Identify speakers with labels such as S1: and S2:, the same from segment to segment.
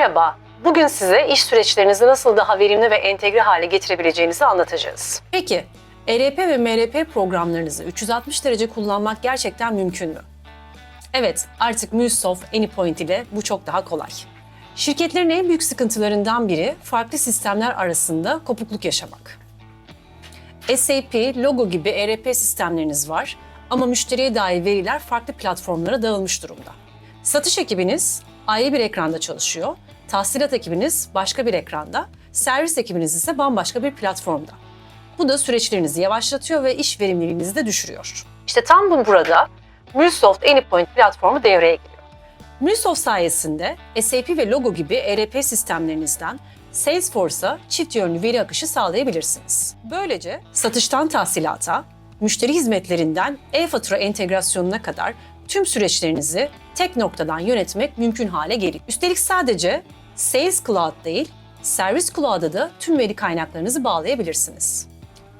S1: Merhaba, bugün size iş süreçlerinizi nasıl daha verimli ve entegre hale getirebileceğinizi anlatacağız. Peki, ERP ve MRP programlarınızı 360 derece kullanmak gerçekten mümkün mü? Evet, artık MuleSoft AnyPoint ile bu çok daha kolay. Şirketlerin en büyük sıkıntılarından biri farklı sistemler arasında kopukluk yaşamak. SAP, Logo gibi ERP sistemleriniz var ama müşteriye dair veriler farklı platformlara dağılmış durumda. Satış ekibiniz ayrı bir ekranda çalışıyor, tahsilat ekibiniz başka bir ekranda, servis ekibiniz ise bambaşka bir platformda. Bu da süreçlerinizi yavaşlatıyor ve iş verimliliğinizi de düşürüyor. İşte tam bu burada MuleSoft AnyPoint platformu devreye giriyor. MuleSoft sayesinde SAP ve Logo gibi ERP sistemlerinizden Salesforce'a çift yönlü veri akışı sağlayabilirsiniz. Böylece satıştan tahsilata, müşteri hizmetlerinden e-fatura entegrasyonuna kadar tüm süreçlerinizi tek noktadan yönetmek mümkün hale geliyor. Üstelik sadece Sales Cloud değil, Service Cloud'a da tüm veri kaynaklarınızı bağlayabilirsiniz.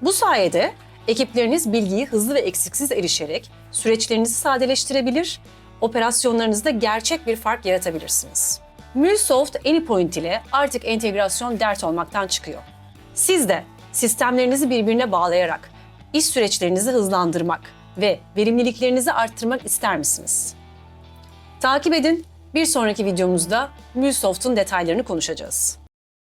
S1: Bu sayede ekipleriniz bilgiyi hızlı ve eksiksiz erişerek süreçlerinizi sadeleştirebilir, operasyonlarınızda gerçek bir fark yaratabilirsiniz. MuleSoft AnyPoint ile artık entegrasyon dert olmaktan çıkıyor. Siz de sistemlerinizi birbirine bağlayarak iş süreçlerinizi hızlandırmak ve verimliliklerinizi arttırmak ister misiniz? Takip edin. Bir sonraki videomuzda MuleSoft'un detaylarını konuşacağız.